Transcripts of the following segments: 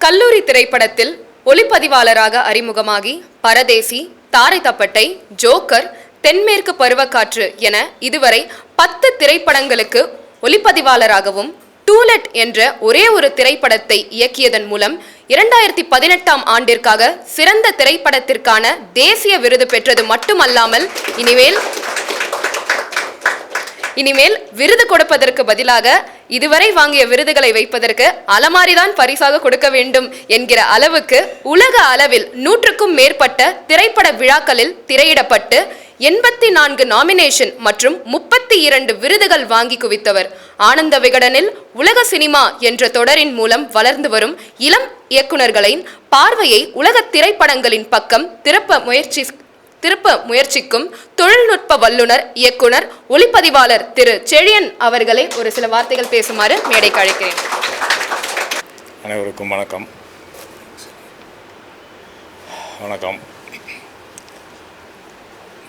கல்லூரி திரைப்படத்தில் ஒளிப்பதிவாளராக அறிமுகமாகி பரதேசி தாரை தப்பட்டை ஜோக்கர் தென்மேற்கு பருவக்காற்று என இதுவரை பத்து திரைப்படங்களுக்கு ஒளிப்பதிவாளராகவும் டூலெட் என்ற ஒரே ஒரு திரைப்படத்தை இயக்கியதன் மூலம் இரண்டாயிரத்தி பதினெட்டாம் ஆண்டிற்காக சிறந்த திரைப்படத்திற்கான தேசிய விருது பெற்றது மட்டுமல்லாமல் இனிமேல் இனிமேல் விருது கொடுப்பதற்கு பதிலாக இதுவரை வாங்கிய விருதுகளை வைப்பதற்கு அலமாரிதான் பரிசாக கொடுக்க வேண்டும் என்கிற அளவுக்கு உலக அளவில் நூற்றுக்கும் மேற்பட்ட திரைப்பட விழாக்களில் திரையிடப்பட்டு எண்பத்தி நான்கு நாமினேஷன் மற்றும் முப்பத்தி இரண்டு விருதுகள் வாங்கி குவித்தவர். ஆனந்த விகடனில் உலக சினிமா என்ற தொடரின் மூலம் வளர்ந்து வரும் இளம் இயக்குனர்களின் பார்வையை உலக திரைப்படங்களின் பக்கம் திருப்ப முயற்சி திருப்ப முயற்சிக்கும் தொழில்நுட்ப வல்லுனர் இயக்குனர் ஒளிப்பதிவாளர் திரு. செழியன் அவர்களை ஒரு சில வார்த்தைகள் பேசுமாறு மேடைக்கு அழைக்கிறேன். அனைவருக்கும் வணக்கம். வணக்கம்.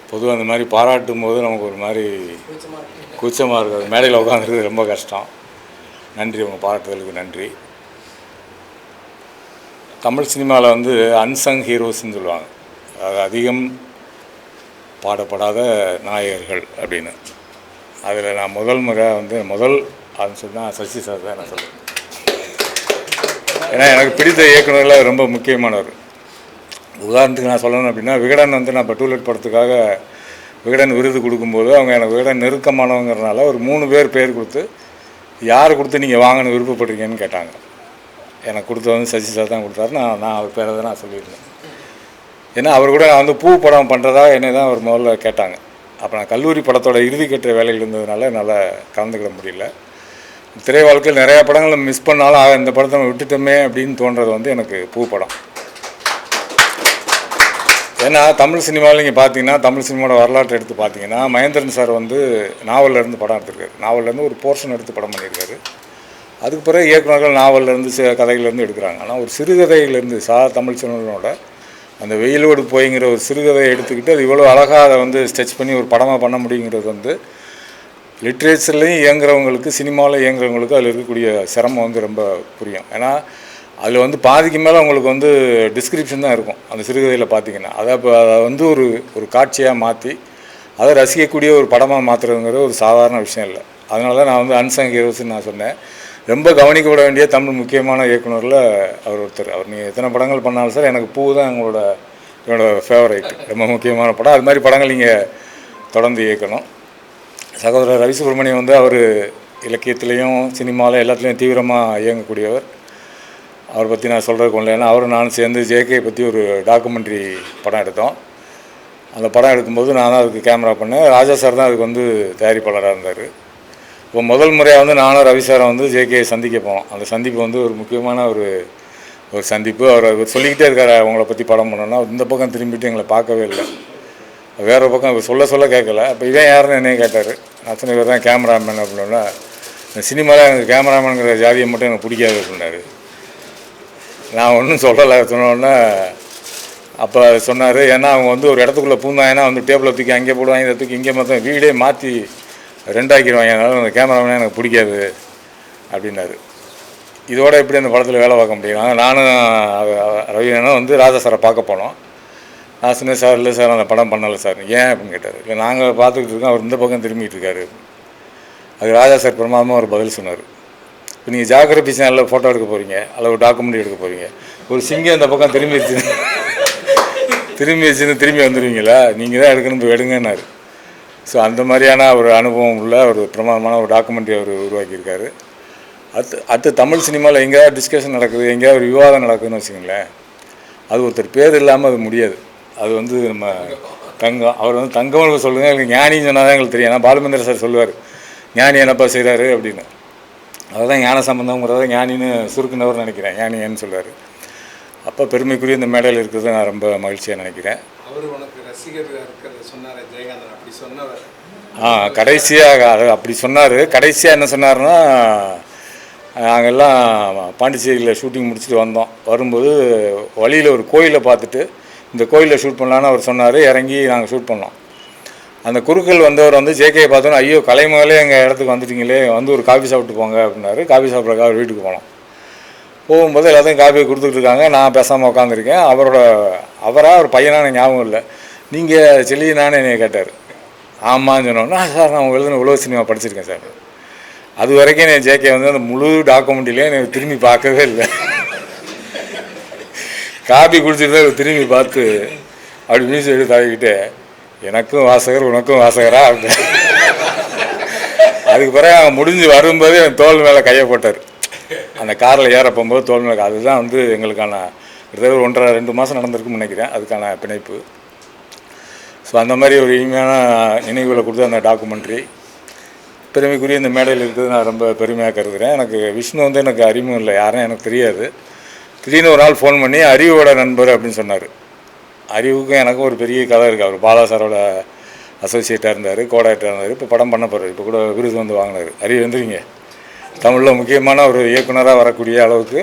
பொதுவாக அந்த மாதிரி பாராட்டும் போது நமக்கு ஒரு மாதிரி கூச்சமாக இருக்குது. மேடையில் உட்காந்துருக்கிறது ரொம்ப கஷ்டம். நன்றி. உங்கள் பாராட்டுதலுக்கு நன்றி. தமிழ் சினிமாவில் வந்து அன்சங் ஹீரோஸ்ன்னு சொல்லுவாங்க. அது அதிகம் பாடப்படாத நாயகர்கள் அப்படின்னு. அதில் நான் முதல் முறை வந்து முதல் அப்படின்னு சொன்னால் சசி சார் தான் நான் சொல்லுவேன் ஏன்னா எனக்கு பிடித்த இயக்குனரில் ரொம்ப முக்கியமானவர். உதாரணத்துக்கு நான் சொல்லணும் அப்படின்னா விகடன் வந்து நான் இப்போ படத்துக்காக விகடன் விருது கொடுக்கும்போது அவங்க எனக்கு விகடன் நெருக்கமானவங்கிறனால ஒரு மூணு பேர் பேர் கொடுத்து யார் கொடுத்து நீங்கள் வாங்கணும் விருப்பப்படுறீங்கன்னு கேட்டாங்க. எனக்கு கொடுத்தது வந்து சசி சார் தான் கொடுத்தாரு. நான் நான் அவர் பேரை தான் நான் சொல்லியிருந்தேன். ஏன்னா அவர் கூட நான் வந்து பூ படம் பண்ணுறதா என்னை தான் அவர் முதல்ல கேட்டாங்க. அப்போ நான் கல்லூரி படத்தோட இறுதி கட்டுற வேலையில் இருந்ததுனால என்னால் கலந்துக்கிட முடியல. திரை வாழ்க்கையில் நிறையா படங்களை மிஸ் பண்ணாலும் ஆக இந்த படத்தை நம்ம விட்டுட்டோமே அப்படின்னு தோன்றது வந்து எனக்கு பூ படம். ஏன்னா தமிழ் சினிமாவில் நீங்கள் பார்த்தீங்கன்னா தமிழ் சினிமாவோட வரலாற்றை எடுத்து பார்த்தீங்கன்னா மகேந்திரன் சார் வந்து நாவல்லேருந்து படம் எடுத்திருக்காரு. நாவல்லருந்து ஒரு போர்ஷன் எடுத்து படம் பண்ணியிருக்காரு. அதுக்கு பிறகு இயக்குநர்கள் நாவல்ல இருந்து கதைகள்லேருந்து எடுக்கிறாங்க. ஆனால் ஒரு சிறுகதையிலேருந்து சா தமிழ் சினிமாவோட அந்த வெயிலோடு போய்ங்கிற ஒரு சிறுகதையை எடுத்துக்கிட்டு அது இவ்வளோ அழகாக அதை வந்து ஸ்டெச் பண்ணி ஒரு படமாக பண்ண முடியுங்கிறது வந்து லிட்ரேச்சர்லேயும் இயங்குறவங்களுக்கு சினிமாவில் இயங்குறவங்களுக்கு அதில் இருக்கக்கூடிய சிரமம் வந்து ரொம்ப புரியும். ஏன்னா அதில் வந்து பாதிக்கு மேலே அவங்களுக்கு வந்து டிஸ்கிரிப்ஷன் தான் இருக்கும் அந்த சிறுகதையில் பார்த்தீங்கன்னா அதை இப்போ அதை வந்து ஒரு ஒரு காட்சியாக மாற்றி அதை ரசிக்கக்கூடிய ஒரு படமாக மாற்றுறதுங்கிறது ஒரு சாதாரண விஷயம் இல்லை. அதனால தான் நான் வந்து அன்சங் ஹீரோஸ்ன்னு நான் சொன்னேன். ரொம்ப கவனிக்கப்பட வேண்டிய தமிழ் முக்கியமான இயக்குனரில் அவர் ஒருத்தர். அவர் நீங்கள் எத்தனை படங்கள் பண்ணாலும் சார் எனக்கு பூ தான் எங்களோட என்னோடய ஃபேவரைட் ரொம்ப முக்கியமான படம். அது மாதிரி படங்கள் நீங்கள் தொடர்ந்து இயக்கணும். சகோதரர் ரவி சுப்ரமணியம் வந்து அவர் இலக்கியத்துலேயும் சினிமாவில் எல்லாத்துலேயும் தீவிரமாக இயங்கக்கூடியவர். அவரை பற்றி நான் சொல்கிறதுக்கு ஒன்று ஏன்னா அவரும் நானும் சேர்ந்து ஜேகே பற்றி ஒரு டாக்குமெண்ட்ரி படம் எடுத்தோம். அந்த படம் எடுக்கும்போது நான் தான் அதுக்கு கேமரா பண்ணேன். ராஜா சார் தான் அதுக்கு வந்து தயாரிப்பாளராக இருந்தார். இப்போ முதல் முறையாக வந்து நானும் ரவி சாரை வந்து ஜேகே சந்திக்க போனோம். அந்த சந்திப்பு வந்து ஒரு முக்கியமான ஒரு ஒரு சந்திப்பு. அவர் சொல்லிக்கிட்டே இருக்காரு அவங்கள பற்றி படம் பண்ணோன்னா இந்த பக்கம் திரும்பிட்டு எங்களை பார்க்கவே இல்லை. வேறு பக்கம் இவர் சொல்ல சொல்ல கேட்கல. அப்போ இவன் யாருன்னு என்னைய கேட்டார். அத்தனை பேர் தான் கேமராமேன் அப்படின்னா இந்த சினிமாவில் எனக்கு கேமராமேனுங்கிற ஜாதியை மட்டும் எனக்கு பிடிக்காது அப்படின்னாரு. நான் ஒன்றும் சொல்லலை சொன்னோன்னே அப்போ சொன்னார் ஏன்னா அவங்க வந்து ஒரு இடத்துக்குள்ளே பூந்தாங்கன்னா வந்து டேபிளை தூக்கி அங்கே போடுவாங்க இதை தூக்கி இங்கே மொத்தம் வீடே மாற்றி ரெண்டாக்கிடுவாங்க அதனால் அந்த கேமராமேனே எனக்கு பிடிக்காது அப்படின்னாரு. இதோட எப்படி அந்த படத்தில் வேலை பார்க்க முடியும்? நானும் அவ- வந்து ராஜா சாரை பார்க்க போனோம். நான் சொன்னேன் சார் இல்லை சார் அந்த படம் பண்ணலை சார். ஏன் அப்படின்னு கேட்டார். இல்லை நாங்கள் பார்த்துக்கிட்டு இருக்கோம் அவர் இந்த பக்கம் திரும்பிக்கிட்டு இருக்காரு. அது ராஜா சார் பிரமாதமாக ஒரு பதில் சொன்னார். இப்போ நீங்கள் ஜாகிரபி சேனலில் ஃபோட்டோ எடுக்க போகிறீங்க அல்லது ஒரு டாக்குமெண்ட்ரி எடுக்க போகிறீங்க ஒரு சிங்கம் இந்த பக்கம் திரும்பிடுச்சு திரும்பி வச்சுன்னு திரும்பி வந்துடுவீங்களா நீங்கள் தான் எடுக்கணும் போய் எடுங்கன்னாரு. ஸோ அந்த மாதிரியான ஒரு அனுபவம் உள்ள ஒரு பிரமாதமான ஒரு டாக்குமெண்ட்ரி அவர் உருவாக்கியிருக்காரு. அடுத்து அடுத்து தமிழ் சினிமாவில் எங்கேயாவது டிஸ்கஷன் நடக்குது எங்கேயாவது ஒரு விவாதம் நடக்குதுன்னு வச்சுக்கோங்களேன். அது ஒருத்தர் பேர் இல்லாமல் அது முடியாது. அது வந்து நம்ம தங்கம் அவர் வந்து தங்கம்னு சொல்லுங்கள் எங்களுக்கு ஞானின்னு சொன்னால் தான் எங்களுக்கு தெரியும். ஏன்னா பாலுமந்திர சார் சொல்லுவார் ஞானி என்னப்பா செய்கிறாரு அப்படின்னு. அதுதான் ஞான சம்பந்தங்கிறத ஞானின்னு சுருக்குனவர் நினைக்கிறேன் ஞானின்னு சொல்லுவார். அப்போ பெருமைக்குரிய இந்த மேடையில் இருக்கிறத நான் ரொம்ப மகிழ்ச்சியாக நினைக்கிறேன். அவர் உனக்கு ரசிகர் இருக்கிறத சொன்னார் ஜெயகாந்தன். அப்படி சொன்னவர். ஆ கடைசியாக அப்படி சொன்னார். கடைசியாக என்ன சொன்னார்னா நாங்கள்லாம் பாண்டிச்சேரியில் ஷூட்டிங் முடிச்சுட்டு வந்தோம். வரும்போது வழியில் ஒரு கோயிலை பார்த்துட்டு இந்த கோயிலில் ஷூட் பண்ணலான்னு அவர் சொன்னார். இறங்கி நாங்கள் ஷூட் பண்ணோம். அந்த குறுக்கள் வந்தவர் வந்து ஜேகே பார்த்தோன்னா ஐயோ கலைமகளே எங்கள் இடத்துக்கு வந்துட்டீங்களே வந்து ஒரு காஃபி சாப்பிட்டு போங்க அப்படின்னாரு. காஃபி சாப்பிட்றக்காக வீட்டுக்கு போனோம். போகும்போது எல்லாத்தையும் காப்பி கொடுத்துட்டு இருக்காங்க. நான் பேசாமல் உட்காந்துருக்கேன் அவரோட அவராக ஒரு பையனான ஞாபகம் இல்லை. நீங்கள் செல்லினான்னு என்னை கேட்டார். ஆமான்னு சொன்னோன்னா சார் நான் எழுதின உழவு சினிமா படிச்சிருக்கேன் சார். அது வரைக்கும் என் ஜேகே வந்து அந்த முழு டாக்குமெண்ட்லேயே எனக்கு திரும்பி பார்க்கவே இல்லை. காப்பி குடிச்சிட்டு தான் திரும்பி பார்த்து அப்படி மியூசிக் எடுத்து தடவிக்கிட்டு எனக்கும் வாசகர் உனக்கும் வாசகரா? அப்படின்னு அதுக்கு பிறகு அங்கே முடிஞ்சு வரும்போது என் தோல் மேலே கையை போட்டார். அந்த காரில் ஏற போகும்போது தோல் அதுதான் வந்து எங்களுக்கான கிட்டத்தட்ட ஒன்றரை ரெண்டு மாதம் நடந்திருக்கும்னு நினைக்கிறேன். அதுக்கான பிணைப்பு. ஸோ அந்த மாதிரி ஒரு இனிமையான நினைவுகளை கொடுத்த அந்த டாக்குமெண்ட்ரி பெருமைக்குரிய இந்த மேடையில் இருக்கிறது நான் ரொம்ப பெருமையாக கருதுகிறேன் எனக்கு விஷ்ணு வந்து எனக்கு அறிமுகம் இல்லை. யாரும் எனக்கு தெரியாது. திடீர்னு ஒரு நாள் ஃபோன் பண்ணி அறிவோட நண்பர் அப்படின்னு சொன்னார். அறிவுக்கும் எனக்கும் ஒரு பெரிய கதை இருக்குது அவர் பாலா சாரோட அசோசியேட்டாக இருந்தார் கோடாக்டராக இருந்தார். இப்போ படம் பண்ண போகிறார் இப்போ கூட விருது வந்து வாங்கினார். அறிவு வந்துருங்க. தமிழில் முக்கியமான ஒரு இயக்குனராக வரக்கூடிய அளவுக்கு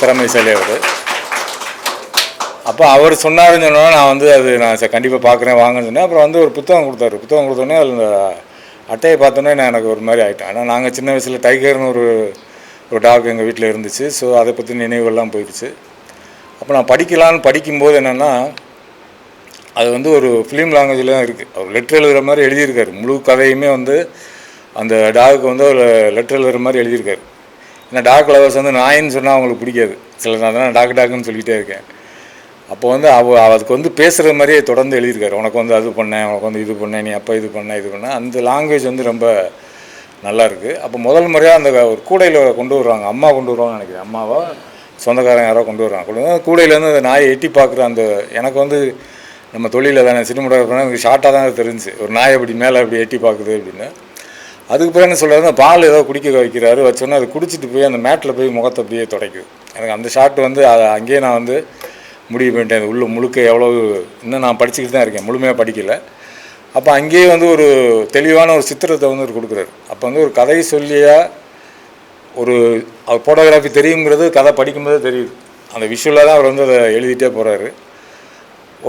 திறமைசாலி அவர் அப்போ அவர் சொன்னாருன்னு சொன்னால் நான் வந்து அது நான் கண்டிப்பாக பார்க்குறேன் வாங்கன்னு சொன்னேன். அப்புறம் வந்து ஒரு புத்தகம் கொடுத்தாரு. புத்தகம் கொடுத்தோன்னே அதில் இந்த அட்டையை பார்த்தோன்னே நான் எனக்கு ஒரு மாதிரி ஆகிட்டேன் ஆனால் நாங்கள் சின்ன வயசில் டைகர்னு ஒரு ஒரு டாக் எங்கள் வீட்டில் இருந்துச்சு. ஸோ அதை பற்றி நினைவுகள்லாம் போயிடுச்சு. அப்போ நான் படிக்கலான்னு படிக்கும்போது என்னென்னா அது வந்து ஒரு ஃபிலிம் லாங்குவேஜில் தான் இருக்குது அவர் லெட்ரு எழுதுகிற மாதிரி எழுதியிருக்காரு. முழு கதையுமே வந்து அந்த டாக்கு வந்து ஒரு லெட்டர் எழுதுகிற மாதிரி எழுதியிருக்காரு. ஏன்னா டாக் லவர்ஸ் வந்து நாயின்னு சொன்னால் அவங்களுக்கு பிடிக்காது. சில நான் தான் டாக் டாக்குன்னு சொல்லிகிட்டே இருக்கேன். அப்போ வந்து அவ அதுக்கு வந்து பேசுகிற மாதிரியே தொடர்ந்து எழுதியிருக்காரு. உனக்கு வந்து அது பண்ணேன் உனக்கு வந்து இது பண்ணேன் நீ அப்போ இது பண்ண இது பண்ண. அந்த லாங்குவேஜ் வந்து ரொம்ப நல்லா இருக்குது அப்போ முதல் முறையாக அந்த ஒரு கூடையில் கொண்டு வருவாங்க. அம்மா கொண்டு வருவாங்கன்னு நினைக்கிறேன். அம்மாவா? சொந்தக்காரன் யாரோ கொண்டு வருவாங்க. கொண்டு வந்து கூடையிலேருந்து அந்த நாயை எட்டி பார்க்குற அந்த எனக்கு வந்து நம்ம தொழிலில் தானே சினிமாட்டோகிராஃபர் எனக்கு ஷார்ட்டாக தான் தெரிஞ்சுச்சு. ஒரு நாய் அப்படி மேலே அப்படி எட்டி பார்க்குது அப்படின்னு. அதுக்கு பிறகு என்ன சொல்கிறாரு அந்த பால் ஏதோ குடிக்க வைக்கிறாரு. வச்சோன்னா அது குடிச்சிட்டு போய் அந்த மேட்டில் போய் முகத்தை அப்படியே துடைக்குது. எனக்கு அந்த ஷாட் வந்து அதை அங்கேயே நான் வந்து முடிவு பண்ணிட்டேன். அது உள்ள முழுக்க எவ்வளோ இன்னும் நான் படிச்சுக்கிட்டு தான் இருக்கேன். முழுமையாக படிக்கலை. அப்போ அங்கேயே வந்து ஒரு தெளிவான ஒரு சித்திரத்தை வந்து அவர் கொடுக்குறாரு. அப்போ வந்து ஒரு கதை சொல்லியா ஒரு அவர் ஃபோட்டோகிராஃபி தெரியுங்கிறது கதை படிக்கும்போதே தெரியுது. அந்த விஷுவலாக தான் அவர் வந்து அதை எழுதிட்டே போகிறாரு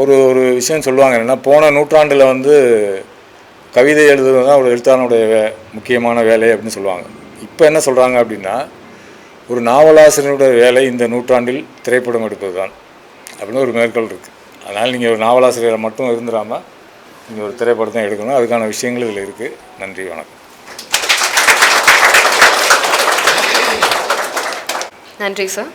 ஒரு ஒரு விஷயம் சொல்லுவாங்க. என்னென்னா போன நூற்றாண்டில் வந்து கவிதை எழுதுவது தான் ஒரு எழுத்தாளனுடைய வே முக்கியமான வேலை அப்படின்னு சொல்லுவாங்க. இப்போ என்ன சொல்கிறாங்க அப்படின்னா ஒரு நாவலாசிரியனுடைய வேலை இந்த நூற்றாண்டில் திரைப்படம் எடுப்பது தான் அப்படின்னு ஒரு மேற்கோள் இருக்குது அதனால் நீங்கள் ஒரு நாவலாசிரியரை மட்டும் இருந்துடாமல் நீங்கள் ஒரு திரைப்படத்தை எடுக்கணும். அதுக்கான விஷயங்கள் இதில் இருக்குது நன்றி வணக்கம். நன்றி சார்.